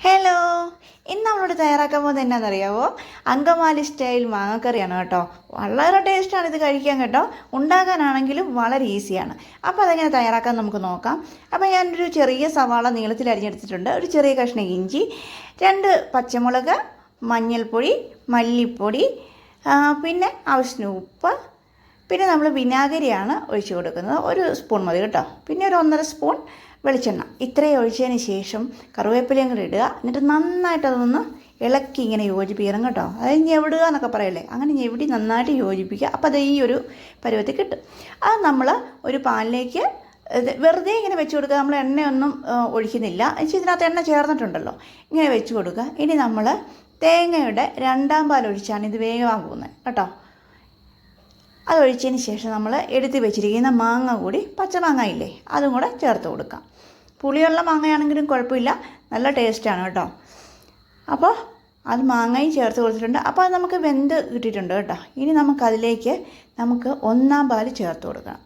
Hello ഇന്ന് നമ്മളോട് തയ്യാറാക്കാൻ പോകുന്നത് എന്നാണെന്നറിയാവോ അങ്കമാലി സ്റ്റൈൽ മാങ്ങക്കറിയാണ് കേട്ടോ. വളരെ ടേസ്റ്റാണ് ഇത് കഴിക്കാൻ കേട്ടോ. ഉണ്ടാക്കാനാണെങ്കിലും വളരെ ഈസിയാണ് അപ്പോൾ അതെങ്ങനെ തയ്യാറാക്കാൻ നമുക്ക് നോക്കാം. അപ്പോൾ ഞാനൊരു ചെറിയ സവാള നീളത്തിൽ അരിഞ്ഞെടുത്തിട്ടുണ്ട്. ഒരു ചെറിയ കഷ്ണം ഇഞ്ചി രണ്ട് പച്ചമുളക് മഞ്ഞൾപ്പൊടി മല്ലിപ്പൊടി പിന്നെ ആവശ്യത്തിന് ഉപ്പ്. പിന്നെ നമ്മൾ വിനാഗിരിയാണ് ഒഴിച്ചു കൊടുക്കുന്നത്. ഒരു സ്പൂൺ മതി കേട്ടോ. പിന്നെ ഒരു ഒന്നര സ്പൂൺ വെളിച്ചെണ്ണ. ഇത്രയും ഒഴിച്ചതിന് ശേഷം കറിവേപ്പിലയും കൂടി ഇടുക. എന്നിട്ട് നന്നായിട്ട് അതൊന്ന് ഇളക്കി ഇങ്ങനെ യോജിപ്പിക്കണം കേട്ടോ. അതായത് ഞെവിടുക എന്നൊക്കെ പറയല്ലേ? അങ്ങനെ ഞെവിടി നന്നായിട്ട് യോജിപ്പിക്കുക. അപ്പോൾ അത് ഈ ഒരു പരുവത്തിൽ കിട്ടും. അത് നമ്മൾ ഒരു പാനിലേക്ക് വെറുതെ ഇങ്ങനെ വെച്ച് കൊടുക്കുക. നമ്മൾ എണ്ണയൊന്നും ഒഴിക്കുന്നില്ല. എന്നുവെച്ചാൽ ഇതിനകത്ത് എണ്ണ ചേർന്നിട്ടുണ്ടല്ലോ. ഇങ്ങനെ വെച്ച് കൊടുക്കുക. ഇനി നമ്മൾ തേങ്ങയുടെ രണ്ടാം പാൽ ഒഴിച്ചാണ് ഇത് വേവാൻ പോകുന്നത് കേട്ടോ. അത് ഒഴിച്ചതിന് ശേഷം നമ്മൾ എടുത്ത് വെച്ചിരിക്കുന്ന മാങ്ങ കൂടി പച്ചമാങ്ങ ഇല്ലേ അതും കൂടെ ചേർത്ത് കൊടുക്കാം. പുളിയുള്ള മാങ്ങയാണെങ്കിലും കുഴപ്പമില്ല നല്ല ടേസ്റ്റാണ് കേട്ടോ. അപ്പോൾ അത് മാങ്ങയും ചേർത്ത് കൊടുത്തിട്ടുണ്ട്. അപ്പോൾ അത് നമുക്ക് വെന്ത് കിട്ടിയിട്ടുണ്ട് കേട്ടോ. ഇനി നമുക്കതിലേക്ക് നമുക്ക് ഒന്നാം പാൽ ചേർത്ത് കൊടുക്കണം.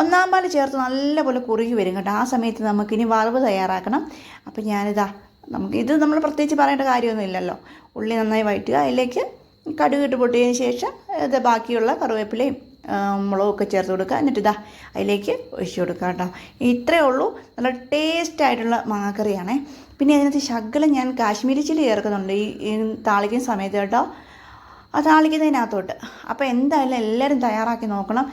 ഒന്നാം പാൽ ചേർത്ത് നല്ലപോലെ കുറുകി വരും കേട്ടോ. ആ സമയത്ത് നമുക്കിനി വറവ് തയ്യാറാക്കണം. അപ്പോൾ ഞാനിതാ നമുക്ക് ഇത് നമ്മൾ പ്രത്യേകിച്ച് പറയേണ്ട കാര്യമൊന്നും ഇല്ലല്ലോ ഉള്ളി നന്നായി വഴറ്റുക. അതിലേക്ക് കടുക് ഇട്ട് പൊട്ടിയതിന് ശേഷം ഇത് ബാക്കിയുള്ള കറിവേപ്പിലയും മുളകൊക്കെ ചേർത്ത് കൊടുക്കുക. എന്നിട്ട് ഇതാ അതിലേക്ക് ഒഴിച്ചു കൊടുക്കുക കേട്ടോ. ഇത്രയേ ഉള്ളൂ. നല്ല ടേസ്റ്റ് ആയിട്ടുള്ള മാങ്ങക്കറിയാണേ. പിന്നെ അതിനകത്ത് ശകലം ഞാൻ കാശ്മീരി ചില്ലി ചേർക്കുന്നുണ്ട്. ഈ താളിക്കുന്ന സമയത്ത് കേട്ടോ. ആ താളിക്കുന്നതിനകത്തോട്ട്. അപ്പോൾ എന്തായാലും എല്ലാവരും തയ്യാറാക്കി നോക്കണം.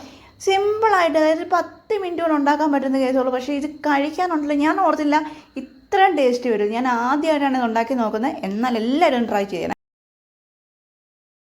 സിമ്പിളായിട്ട് അതായത് പത്ത് മിനിറ്റ് കൊണ്ട് ഉണ്ടാക്കാൻ പറ്റുന്ന കേസുള്ളൂ പക്ഷേ ഇത് കഴിക്കാനുണ്ടല്ലോ. ഞാൻ ഓർത്തില്ല ഇത്രയും ടേസ്റ്റ് വരും. ഞാൻ ആദ്യമായിട്ടാണ് ഇത് ഉണ്ടാക്കി നോക്കുന്നത്. എന്നാൽ എല്ലാവരും ട്രൈ ചെയ്യണം.